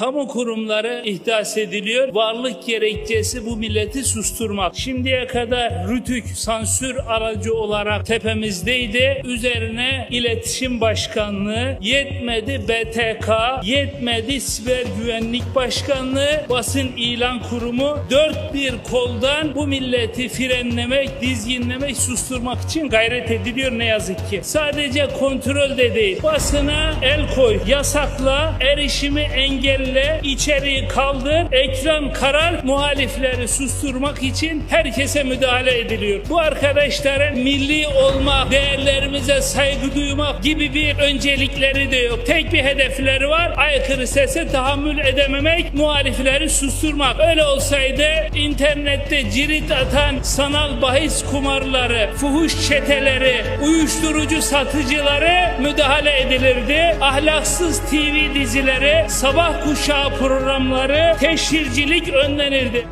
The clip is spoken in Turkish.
Kamu kurumları ihdas ediliyor. Varlık gerekçesi bu milleti susturmak. Şimdiye kadar rütük sansür aracı olarak tepemizdeydi. Üzerine iletişim başkanlığı, yetmedi BTK, yetmedi siber güvenlik başkanlığı, basın ilan kurumu dört bir koldan bu milleti frenlemek, dizginlemek, susturmak için gayret ediliyor ne yazık ki. Sadece kontrol de değil. Basına el koy, yasakla, erişimi engelle, içeriği kaldır, ekran karar, muhalifleri susturmak için herkese müdahale ediliyor. Bu arkadaşların milli olmak, değerlerimize saygı duymak gibi bir öncelikleri de yok. Tek bir hedefleri var. Aykırı sese tahammül edememek, muhalifleri susturmak. Öyle olsaydı internette cirit atan sanal bahis kumarları, fuhuş çeteleri, uyuşturucu satıcıları müdahale edilirdi. Ahlaksız TV dizileri, sabah kuşağı programları, teşhircilik önlenirdi.